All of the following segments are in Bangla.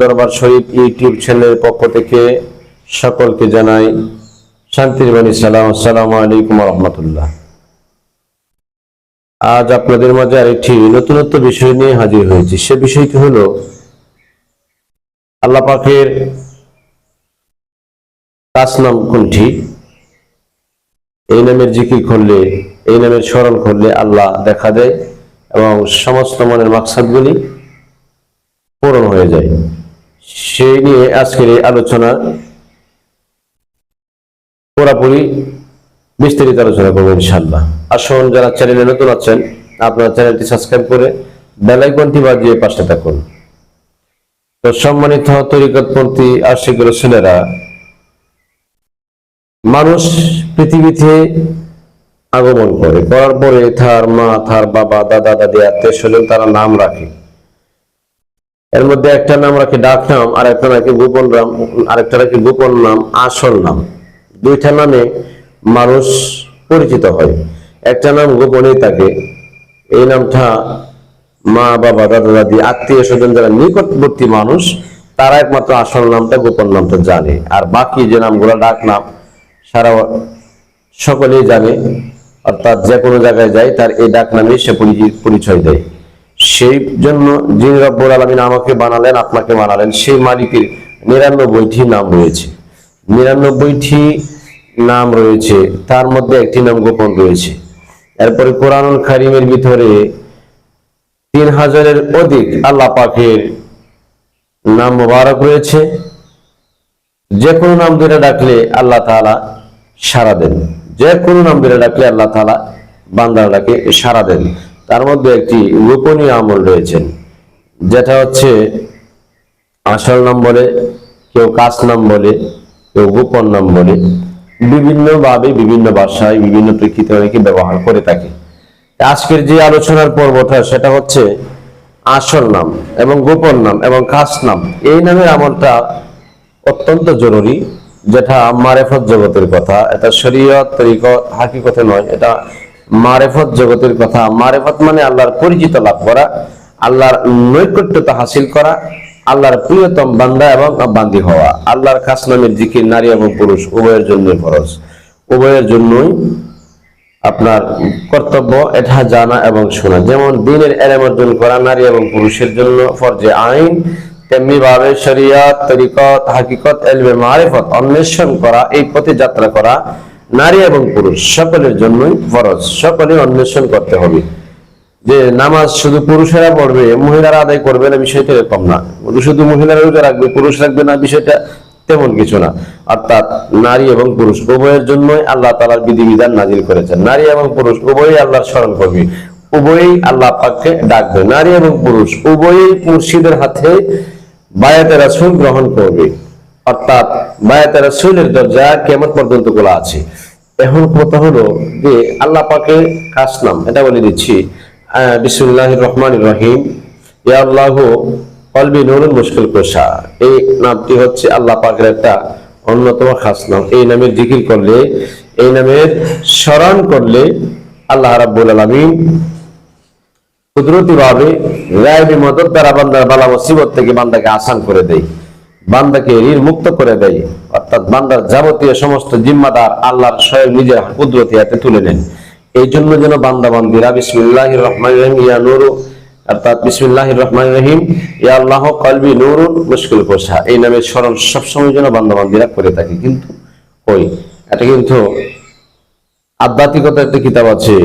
দরবার পক্ষ থেকে সকলকে বাণী, সালাম। আজ আপনাদের মাঝে আরেকটি নতুনত্ব বিষয় নিয়ে হাজির হয়েছি। সে বিষয়টি হলো, আল্লাহ পাকের কাজ নাম কোনটি? এই নামের জিকির করলে, এই নামের স্মরণ করলে আল্লাহ দেখা দেয়। এবং সমস্ত মনের মাকসাদগুলি পূরণ হয়ে যায়। সেই নিয়ে আজকের এই আলোচনা পুরাপুরি বিস্তারিত আলোচনা করব ইনশাল্লাহ আসুন, যারা চ্যানেলে নতুন আছেন, আপনারা চ্যানেলটি সাবস্ক্রাইব করে বেলাইকনটি বাজিয়ে পাশে থাকুন। তো সম্মানিত তরিকতপন্থী আশিক রসুলেরা, মানুষ পৃথিবীতে আগমন করে। করার পরে তার মা, তার বাবা, দাদা, দাদি, আত্মীয় স্বজন তারা নাম রাখে। এর মধ্যে একটা নাম রাখে ডাক নাম আর একটা রাখে গোপন নাম, আরেকটা রাখে গোপন নাম, আসল নাম। দুইটা নামে মানুষ পরিচিত হয়। একটা নাম গোপনেই থাকে। এই নামটা মা, বাবা, দাদা, দাদি, আত্মীয় স্বজন যারা নিকটবর্তী মানুষ, তারা একমাত্র আসল নামটা, গোপন নামটা জানে। আর বাকি যে নামগুলো ডাক নাম, সারা সকলেই জানে। অর্থাৎ যে কোনো জায়গায় যায়, তার এই ডাক নামে সে পরিচয় দেয়। সেই জন্য যিনি রব্বুল আলমিন আমাকে বানালেন, আপনাকে বানালেন, সেই মালিকের নিরানব্বইটি নাম রয়েছে। নিরানব্বইটি নাম রয়েছে, তার মধ্যে একটি নাম গোপন রয়েছে। এরপরে কোরআনুল খারিমের ভিতরে তিন হাজারের অধিক আল্লাহ পাকের নাম মোবারক রয়েছে। যে কোনো নাম ধরে ডাকলে আল্লাহ তাআলা সারা দেন। যে কোনো নাম ধরে ডাকলে আল্লাহ তাআলা বান্দারাকে সারা দেন। তার মধ্যে একটি গোপনীয় আমল রয়েছেন যেটা হচ্ছে আসল নাম বলে, কেউ কাজ নাম বলে, কেউ গোপন নাম বলে বিভিন্নভাবে বিভিন্ন ভাষায়, বিভিন্ন প্রেক্ষিতে অনেকে ব্যবহার করে থাকে। আজকের যে আলোচনার পর্বটা, সেটা হচ্ছে আসল নাম এবং গোপন নাম এবং খাস নাম। এই নামের আমলটা অত্যন্ত জরুরি। যেটা মারেফত জগতের কথা, এটা শরীয়ত, তরিকত, হাকিকতে নয়, এটা মারেফত জগতের কথা। মারেফত মানে আল্লাহর পরিচিত লাভ করা, আল্লাহর নৈকট্যতা হাসিল করা, আল্লাহর প্রিয়তম বান্দা এবং বান্দি হওয়া। আল্লাহর খাস নামের জিকির নারী এবং পুরুষ, উভয়ের জন্য ফরজ। উভয়ের জন্যই আপনার কর্তব্য, এটা জানা এবং শোনা। যেমন দিনের এলেম অর্জন করা, নারী এবং পুরুষের জন্য ফরজে আইন তেমনি ভাবে শরিয়ত, তরিকত, হাকিকত এলবে মারিফত অন্বেষণ করা, এই পথে যাত্রা করা নারী এবং পুরুষ সকলের জন্যই ফরজ। সকলে অন্বেষণ করতে হবে। যে নামাজ শুধু পুরুষেরা পড়বে, মহিলারা আদায় করবে না, বিষয়টা এরকম না। শুধু মহিলারা রোজা রাখবে, পুরুষ রাখবে না, বিষয়টা তেমন কিছু না। অর্থাৎ নারী এবং পুরুষ উভয়ের জন্যই আল্লাহ তালার বিধিবিধান নাজিল করেছেন। নারী এবং পুরুষ উভয়ই আল্লাহর স্মরণ করবে উভয়ই আল্লাহ পাককে ডাকবে। নারী এবং পুরুষ উভয়ই মুর্শিদের হাতে বায়াতে রাসূল গ্রহণ করবে। অর্থাৎ বায়াতে রাসূলের দরজা কেমন পর্যন্ত খোলা আছে? এখন কথা হলো যে আল্লাহ পাকে কাজ নাম, এটা বলে দিচ্ছি। বিসমুল্লাহ রহমান রহিম। ইয়া আল্লাহ কলবি নুরুল মুশকিল কোষা এই নামটি হচ্ছে আল্লাহ পাকের একটা অন্যতম খাস নাম। এই নামের জিকির করলে, এই নামের স্মরণ করলে আল্লাহ রাব্বুল আলামিন কুদরতি ভাবে গায়েবী মদত দ্বারা বান্দার বালা মুসিবত থেকে বান্দাকে আসান করে দেয় বান্দাকে ঋণ মুক্ত করে দেয় অর্থাৎ বান্দার যাবতীয় সমস্ত জিম্মাদার আল্লাহর স্বয়ং নিজের কুদরতি হাতে তুলে নেন। এই জন্য যেন বান্দা বান্দিরা বিসমিল্লাহ রহমান রহিম, ইয়া নুরু, অর্থাৎ বিসমিল্লাহ রহমান রহিম, ইয়া আল্লাহ কলবি নুরুন মুশকিল কোষা এই নামের স্মরণ সবসময় যেন বান্দা বান্দিরা করে থাকে। কিন্তু ওই এটা কিন্তু আধ্যাত্মিকতার একটা কিতাব আছে,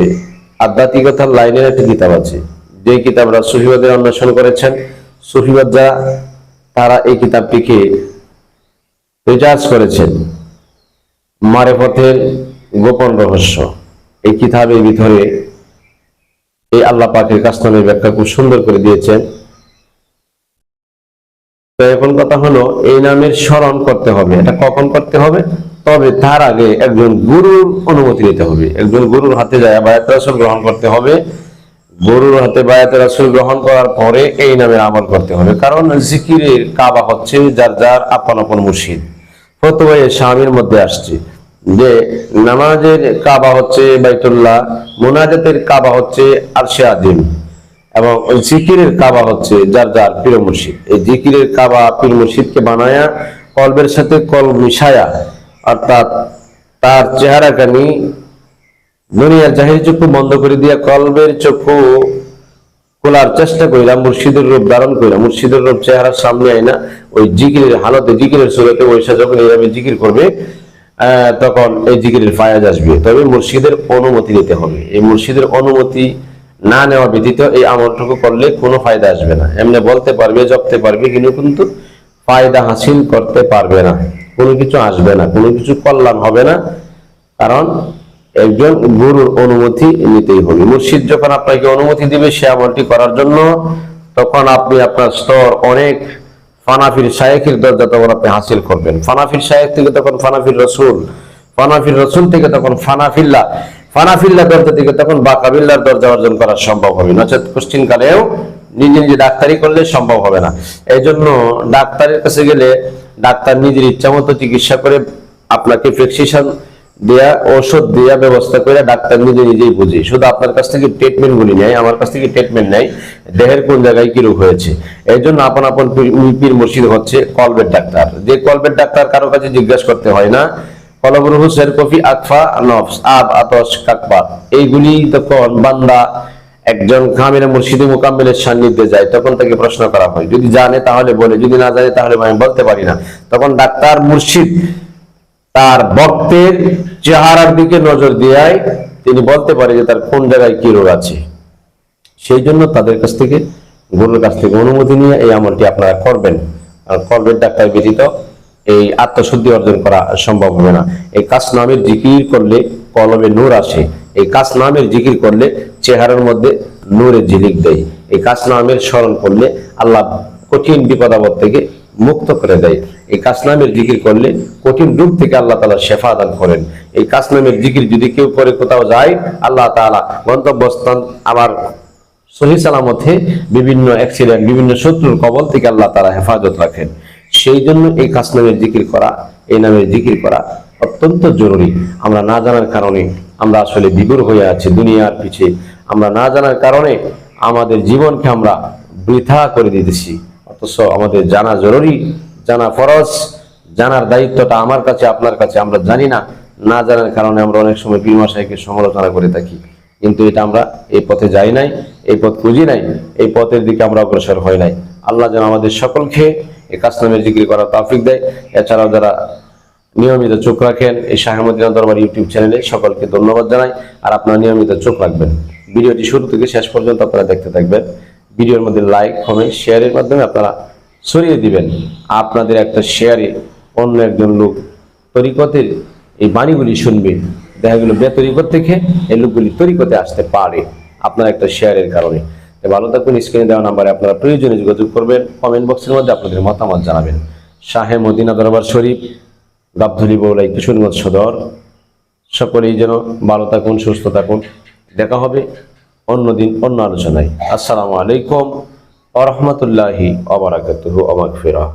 আধ্যাত্মিকতার লাইনের একটা কিতাব আছে। যে কিতাবরা সুফিবাদের অন্বেষণ করেছেন, সুফিবাদ যারা, তারা এই কিতাবটিকে রিচার্জ করেছেন। মারেফতের গোপন রহস্য। এই কিতাবের ভিতরে এই আল্লাহ পাকের কাস্তানের ব্যাখ্যা খুব সুন্দর করে দিয়েছেন। তো এখন কথা হলো, এই নামের স্মরণ করতে হবে। এটা কখন করতে হবে? তবে তার আগে একজন গুরুর অনুমতি নিতে হবে। একজন গুরুর হাতে যায় বা গ্রহণ করতে হবে। গরুর হাতে বায়াত রাসূল গ্রহণ করার পরে এই নামে আমল করতে হবে। কারণ জিকিরের কাবা হচ্ছে যার যার আপন আপন মুর্শিদ। ফতোয়া স্বামীর মধ্যে আসছে যে নামাজের কাবা হচ্ছে বাইতুল্লাহ, মোনাজাতের কাবা হচ্ছে আরশে আজিম এবং জিকিরের কাবা হচ্ছে যার যার পীর মুর্শিদ। এই জিকিরের কাবা পীর মুর্শিদকে বানায়া কলবের সাথে কল মিশায়া, অর্থাৎ তার চেহারা কানি দুনিয়ার জাহির চক্ষু বন্ধ করে দিয়া কলবের চক্ষু খোলার চেষ্টা করিলাম, মুর্শিদের রূপ ধারণ করিলাম। মুর্শিদের রূপ চেহারার সামনে আয় আইনা, ওই জিকিরের হালতে, জিকিরের সুরতে ওইসা যখন এইভাবে জিকির করবে তখন এই জিকিরের ফায়াজ আসবে। তবে মুর্শিদের অনুমতি নিতে হবে। এই মুর্শিদের অনুমতি না নেওয়া ব্যতীত এই আমলটুকু করলে কোনো ফায়দা আসবে না। এমনি বলতে পারবে, জপতে পারবে, কিন্তু কিন্তু ফায়দা হাসিল করতে পারবে না। কোনো কিছু আসবে না, কোনো কিছু কল্যাণ হবে না। কারণ একজন গুরুর অনুমতি নিতেই হবে। মুর্শিদ যখন আপনাকে অনুমতি দিবে সে আমলটি করার জন্য, তখন আপনি আপনার স্তর অনেক ফানাফির শায়েখের দরজা তখন আপনি হাসিল করবেন। ফানাফির শায়েখ থেকে তখন ফানাফির রসুল ফানাফির রসুল থেকে তখন ফানাফিল্লা ফানাফিল্লা দরজা থেকে তখন বাকাবিল্লার দরজা অর্জন করা সম্ভব হবে নচেত কোশ্চিন কালেও নিজে নিজে ডাক্তারি করলে সম্ভব হবে না। এই জন্য ডাক্তারের কাছে গেলে ডাক্তার নিজের ইচ্ছা মতো চিকিৎসা করে আপনাকে প্রেসক্রিপশন দেয়া ওষুধ দেয়া, ব্যবস্থা করে ডাক্তার নিজে নিজেই বুঝে। শুধু আপনার কাছ থেকে ট্রিটমেন্ট গুলি নেয়, আমার কাছ থেকে ট্রিটমেন্ট নেয়, দেহের কোন জায়গায় কি রোগ হয়েছে। এই জন্য আপন আপন পীর- মুর্শিদ হচ্ছে কলবের ডাক্তার। যে কলবের ডাক্তার কারও কাছে জিজ্ঞাসা করতে হয় না প্রশ্ন করা হয়। যদি জানে তাহলে বলে, যদি না জানে তাহলে আমি বলতে পারি না। তখন ডাক্তার মুর্শিদ তার ভক্তের চেহারার দিকে নজর দিয়াই তিনি বলতে পারে যে তার কোন জায়গায় কি রোগ আছে। সেই জন্য তাদের কাছ থেকে, গুরুর কাছ থেকে অনুমতি নিয়ে এই আমলটি আপনারা করবেন। আর কলবের ডাক্তার ব্যতীত এই আত্মশুদ্ধি অর্জন করা সম্ভব হবে না। এই কাজ নামের জিকির করলে কলমে নূর আসে। এই কাজ নামের জিকির করলে চেহারার মধ্যে নূরের ঝিলিক দেয়। এই কাজ নামের স্মরণ করলে আল্লাহ কঠিন বিপদাবদ থেকে মুক্ত করে দেয়। এই কাসনামের জিকির করলে কঠিন রূপ থেকে আল্লাহ তালা শেফা দান করেন। এই কাসনামের জিকির যদি কেউ করে কোথাও যায়, আল্লাহ তাআলা গন্তব্যস্থান আবার সহি সালামতে বিভিন্ন অ্যাক্সিডেন্ট বিভিন্ন শত্রুর কবল থেকে আল্লাহ তারা হেফাজত রাখেন। সেই জন্য এই কাসনামের জিকির করা, এই নামের জিকির করা অত্যন্ত জরুরি। আমরা না জানার কারণে আমরা আসলে বিদুর হয়ে আছি দুনিয়ার পিছে। আমরা না জানার কারণে আমাদের জীবনকে আমরা বৃথা করে দিতেছি। অথচ আমাদের জানা জরুরি, জানা ফরজ, জানার দায়িত্বটা আমার কাছে, আপনার কাছে আমরা জানি না। না জানার কারণে আমরা অনেক সময় বিমা সাহেবের সমালোচনা করে থাকি। কিন্তু এটা আমরা এই পথে যাই নাই, এই পথ খুঁজি নাই, এই পথের দিকে আমরা অগ্রসর হই নাই। আল্লাহ যেন আমাদের সকলকে এই কাসনামের জিকির করার তাফিক দেয়। এছাড়াও যারা নিয়মিত চোখ রাখেন, এই শাহেমদিনা দরবার ইউটিউব চ্যানেলে সকলকে ধন্যবাদ জানাই। আর আপনারা নিয়মিত চোখ রাখবেন। ভিডিওটি শুরু থেকে শেষ পর্যন্ত আপনারা দেখতে থাকবেন। ভিডিওর মধ্যে লাইক, কমেন্ট, শেয়ারের মাধ্যমে আপনারা ছড়িয়ে দিবেন। আপনাদের একটা শেয়ারে অন্য একজন লোক তরিকতের এই বাণীগুলি শুনবে। দেখা গেল বেতরিকত থেকে এই লোকগুলি তরিকতে আসতে পারে আপনার একটা শেয়ারের কারণে। ভালো থাকুন, স্ক্রিনে দেওয়া নাম্বারে আপনারা প্রয়োজনে যোগাযোগ করবেন। কমেন্ট বক্সের মধ্যে আপনাদের মতামত জানাবেন। শাহে মদিনা দরবার শরীফ গাবধলি বৌলাই কিশোরগঞ্জ সদর। সকলেই যেন ভালো থাকুন, সুস্থ থাকুন। দেখা হবে অন্যদিন অন্য আলোচনায়। আসসালামু আলাইকুম আ রহমতুল্লাহি অবরাকাতুহু অমাগফিরা